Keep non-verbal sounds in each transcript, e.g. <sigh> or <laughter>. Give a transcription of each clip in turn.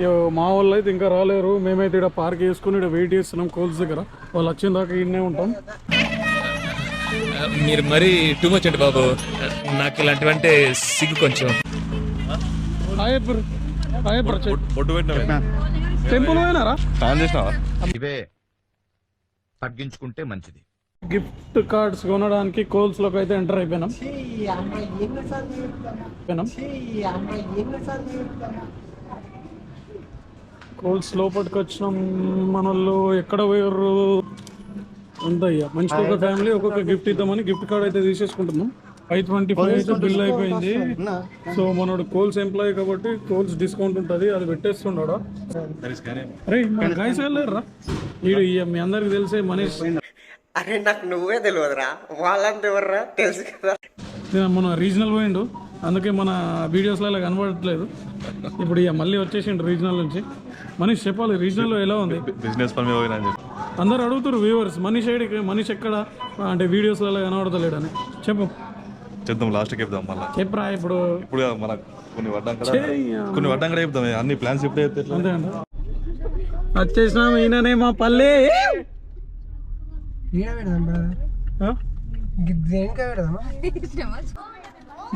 ఇగో మా వాళ్ళు అయితే ఇంకా రాలేరు. మేమైతే ఇక్కడ పార్క్ చేసుకుని ఇక్కడ వెయిట్ చేస్తున్నాం కోల్స్ దగ్గర. వాళ్ళు వచ్చిన దాకా ఇన్నే ఉంటాం. మీరు మరీ టూ మచ్ అండి బాబు. నాకు ఇలాంటివంటే సిగ్గు కొంచెం. టెంపుల్ పోయినారా? ఇవే తగ్గించుకుంటే మంచిది. గిఫ్ట్ కార్డ్స్ కొనడానికి కోల్స్లోకి అయితే ఎంటర్ అయిపోయినాం. అయిపోయినాం. కోల్స్ లోపలికి వచ్చినాం మన వాళ్ళు ఎక్కడ పోయారు అంత అయ్యా మంచి ఒక ఫ్యామిలీ ఒక్కొక్క గిఫ్ట్ ఇద్దామని గిఫ్ట్ కార్డ్ అయితే తీసేసుకుంటున్నాం. ఫైవ్ ట్వంటీ ఫైవ్ అయితే బిల్ అయిపోయింది. సో మనోడు కోల్స్ ఎంప్లాయీ కాబట్టి కోల్స్ డిస్కౌంట్ ఉంటుంది అది పెట్టేస్తున్నాడు? అరే మన గాయస్ వెళ్ళారా వీడు మీ అందరికి తెలిసే మనీష్. అరే నాకు నువ్వే తెలియదురా వాళ్ళంతా ఎవర్రా? తెలుసు కదా. నేను మన రీజనల్ పోయిండు. అందుకే మన వీడియోస్లో అలా కనబడట్లేదు. ఇప్పుడు ఇక మళ్ళీ వచ్చేసిండు రీజనల్ నుంచి. మనీష్ చెప్పాలి రీజనల్లో ఎలా ఉంది? బిజినెస్ పని మీద పోయినా అని చెప్పి. అందరు అడుగుతారు వ్యూవర్స్ మనీష్ ఏడికి మనీష్ ఎక్కడ? అంటే వీడియోస్లలో కనబడతలేడని. చెప్పు. చేద్దాం లాస్ట్కి చెప్దాం మళ్ళీ. చెప్పరా ఇప్పుడు? ఇప్పుడు మన కొన్ని చెయ్య. కొన్ని పడ్డాం కూడా చెప్దాం అన్ని ప్లాన్స్ ఇప్పుడే చెప్తే? అంతే వచ్చేసినాం ఈయననే మా పల్లె. ఆ?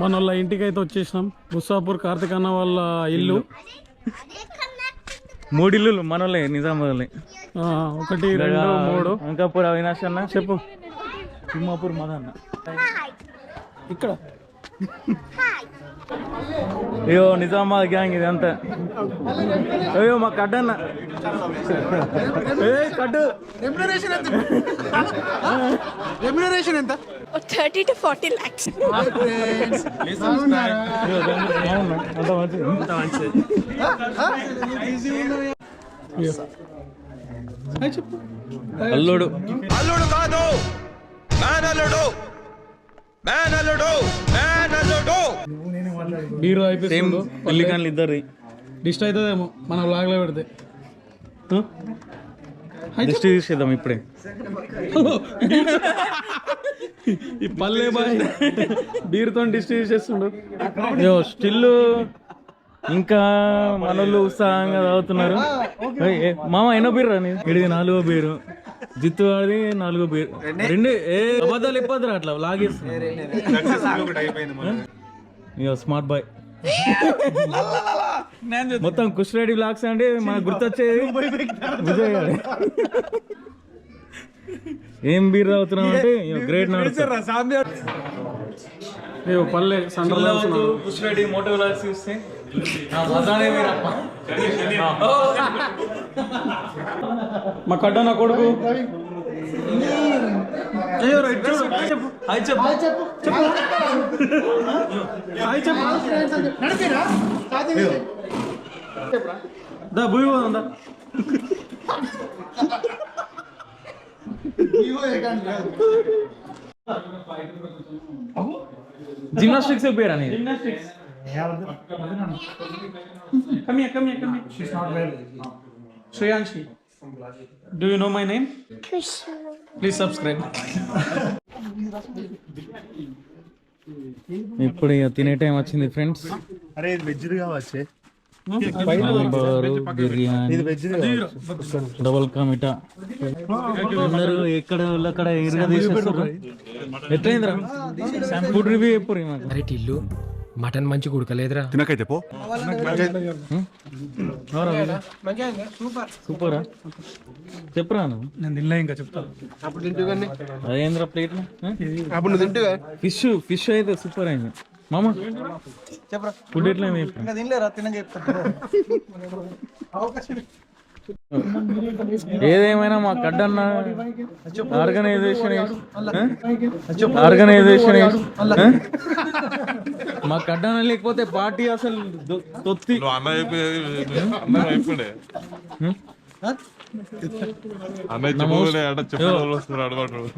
మన వాళ్ళ ఇంటికి అయితే వచ్చేసినాం. బుస్సాపూర్ కార్తిక్ అన్న వాళ్ళ ఇల్లు. మూడు ఇల్లులు మనోళ్ళే నిజామాబాద్లే ఆ, ఒకటి రెండు మూడు. అంకాపూర్ అవినాష్ అన్న చెప్పు. తిమ్మాపూర్ మదన్న ఇక్కడ. అయ్యో నిజామాబాద్ గ్యాంగ్ ఇది అంతా. అయ్యో మా కడ్డన్న ఏ కడ్డు థర్టీ టు ఫార్టీ ల్యాక్స్ అల్లుడు. అల్లుడు కాదు. మేనల్లుడు. మేనల్లుడు. మేనల్లుడు. హీరో అయిపోయింది. పెళ్ళి కానీ ఇద్దరు డిస్ట్ అవుతుందేమో మన బ్లాగ్లో పెడితే. జస్ట్ తీసేద్దాం ఇప్పుడే. ఈ పల్లె బాయ్ బీర్తో డిస్ట్రిబ్యూట్ చేస్తుండు. అయ్యో స్టిల్ ఇంకా మనోళ్ళు ఉత్సాహంగా తాగుతున్నారు మామ ఎన్నో బీర్ రా ఇది నాలుగో బీరు. జిత్తు వాడిది నాలుగో బీర్. రెండు. ఏ అబద్ధాలు ఇప్పదురా అట్లా లాగేస్తున్నారు స్మార్ట్ బాయ్. మొత్తం కుష్ రెడ్డి బ్లాగ్స్ అంటే మనకు గుర్తొచ్చేది. విజయ్ గారు ఏం బీర్ తాగుతున్నాం అంటే గ్రేట్ నడుస్తుంది ఏ పల్లె సండ్రలో కుష్ రెడ్డి మోటో బ్లాగ్స్ చూస్తే. మా కడ్డ నా కొడుకు. అయ్యో రైట్ చూడు చెప్పు హాయ్ చెప్పు చెప్పు హాయ్ చెప్పు దా భూమి పోదా జిమ్నాస్టిక్స్ పేరు అనేది Come here, come here, come you know my name? Please subscribe. ఇప్పుడు ఇక తినే టైం వచ్చింది ఫ్రెండ్స్ అరే ఇది వెజ్ కావచ్చే. సాంబారు బిర్యానీ డబల్ కమిటా అందరూ ఎక్కడ అక్కడ ఎట్లయిందిరా ఫుడ్ రివ్యూ చెప్పు మాకు. మటన్ మంచి ఉడకలేదురా తినకైతే పో. సూపరా? చెప్పురా నేను తినలే ఇంకా చెప్తాను అదేంద్రా ప్లేట్ ఫిష్ ఫిష్ అయితే సూపర్ అయింది. మామ చెప్పరా. ఫుడ్ ఎట్లా ఏదేమైనా మా కడ్డన్న ఆర్గనైజేషన్ ఆర్గనైజేషన్ మా కడ్డన్న లేకపోతే పార్టీ అసలు తొత్తి.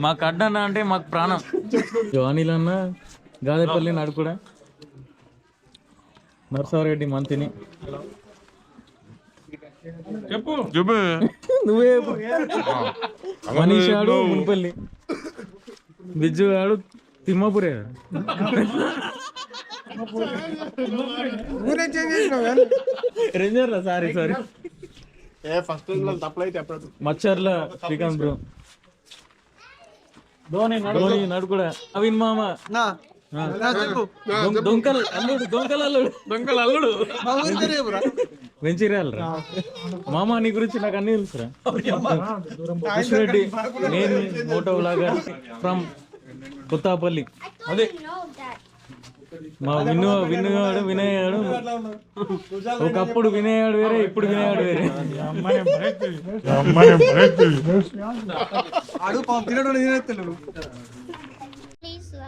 మా కడ్డన్న అంటే మాకు ప్రాణం. అనిల్ అన్న గాదేపల్లి నడుకుడా నరసారెడ్డి మంతిని చెప్పు. చెప్పు. నువ్వే <laughs> మనీష్ ఆడు మున్పల్లి. బిజ్జు ఆడు తిమ్మాపురే. Ranger sorry sorry. Macharla Srikanth bro. Dhoni Dhoni నడు కూడా అవిన్ మామ. దొంకల్ అల్లుడు దొంకల్ అల్లుడు. దొంకల్ అల్లుడు. వెంచిరాల్ రా. <laughs> మామ నీ గురించి నాకు అన్ని తెలుసురా. రెడ్డి నేను మోటో లాగర్ ఫ్రమ్ కొత్తపల్లి. అదే. మా విను వినుగాడు వినయాడు ఒకప్పుడు వినయాడు వేరే ఇప్పుడు వినయాడు వేరే. Please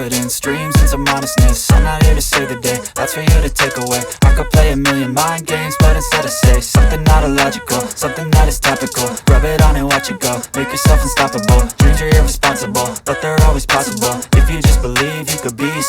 confidence, dreams and some honestness I'm not here to save the day, that's for you to take away. I could play a million mind games, but instead I say Something not illogical, something that is topical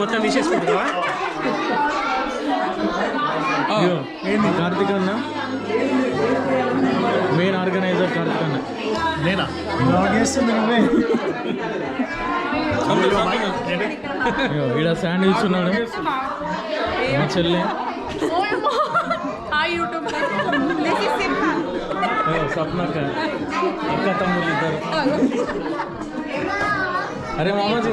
మొత్తం తీసేసుకుంటున్నావా? అయ్యో, ఏంది? కార్తిక్ అన్న. Main organiser Karthik అన్న. నేనా? అయ్యో, ఈడ sandwich ఉన్నాడు. మా చెల్లె. ఆ యూట్యూబ్ దిస్ ఇస్ సింపుల్ అయ్యో, సప్నక్క అక్క. తమ్ముళ్ళు ఇద్దరు. అరే మామాజీ.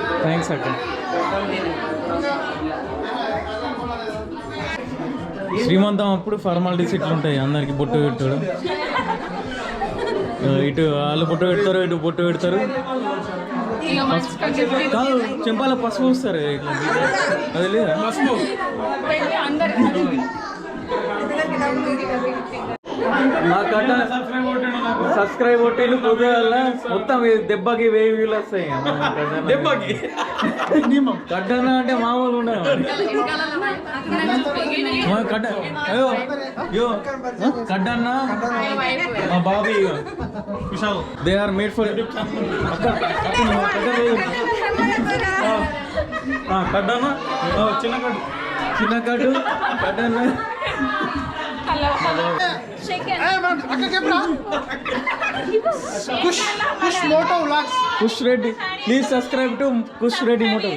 థ్యాంక్స్ అక్క. శ్రీమంతం అప్పుడు ఫార్మాలిటీస్ ఇట్లా ఉంటాయి అందరికి బొట్టు పెడతాడు ఆ, ఇటు వాళ్ళు బొట్టు పెడతారు ఇటు బొట్టు పెడతారు. కాదు చెంపాల పసుపు వస్తారు ఇట్లా అది లేదా? మా కట్ట సబ్స్క్రైబ్ కొట్టిలు పొద్దుగల మొత్తం దెబ్బకి వెయ్యి వ్యూలు వస్తాయి. <laughs> దెబ్బకి? కట్టన అంటే మామూలు ఉండదు. మా కట్ట అయ్యో అయ్యో కట్టన్న మా Bobby Vishal. They are made for కట్టన్న చిన్న కట్టు చిన్న కట్టు కట్టన్న Kush Reddy please subscribe to Kush Reddy moto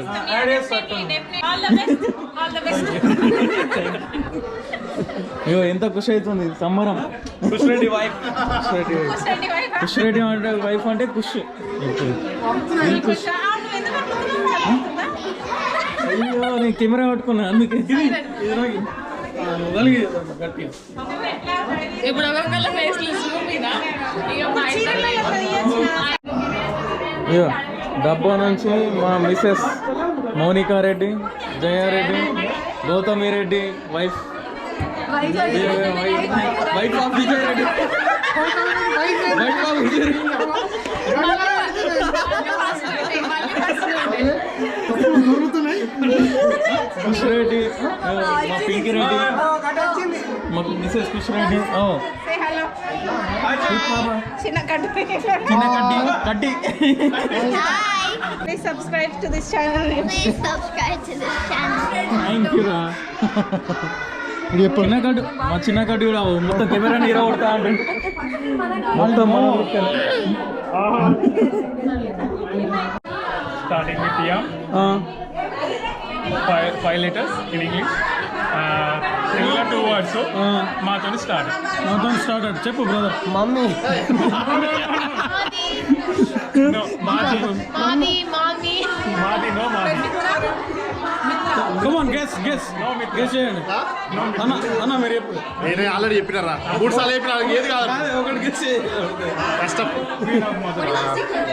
అయ్యో ఎంత ఖుషి అవుతుంది. సంబరం. ఖుష్ రెడ్డి వైఫ్ రెడ్డి అంటే వైఫ్ అంటే ఖుష్. అయ్యో నేను కెమెరా పట్టుకున్నా అందుకే. ఇప్పుడు ఒక్కొక్కళ్ళ డబ్బా నుంచి మా Mrs Mounika Reddy Jaya Reddy Gautami Reddy wife. Wife of Vijay Reddy. Wife of Vijay Reddy. కుష్ <laughs> రెడ్డి ఆ, మా పింకీ రెడ్డి. మా మిసెస్ కుష్ రెడ్డి. ఓ చిన్న కట్టు చిన్న కడ్డి కడ్డి. Please subscribe to this channel Please subscribe to this channel. Thank you రా. చిన్న కట్టు మా చిన్న కట్టు కూడా మొత్తం కెమెరా నీర కొడతా అంటే మొత్తం మన Yam, five five liters in English similar two words మాతో స్టార్ట్ మాతో స్టార్ట్ అవుతుంది చెప్పు మమ్మీ. <laughs> మాది నో మాది. కమాన్ గెస్ గెస్ గెస్ చేయండి. అన్న అన్న మీరు చెప్పు. నేనే ఆల్రెడీ చెప్పినారా? మూడు సార్లు చెప్పినా ఏది కాదు. ఒకటి గెస్ కష్టం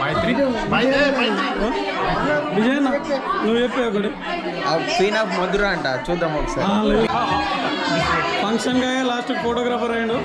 మైత్రి నువ్వు చెప్పే ఒకటి. క్వీన్ ఆఫ్ మధుర అంట చూద్దాం ఒకసారి. ఫంక్షన్గా లాస్ట్ ఫోటోగ్రాఫర్ అయ్యాడు.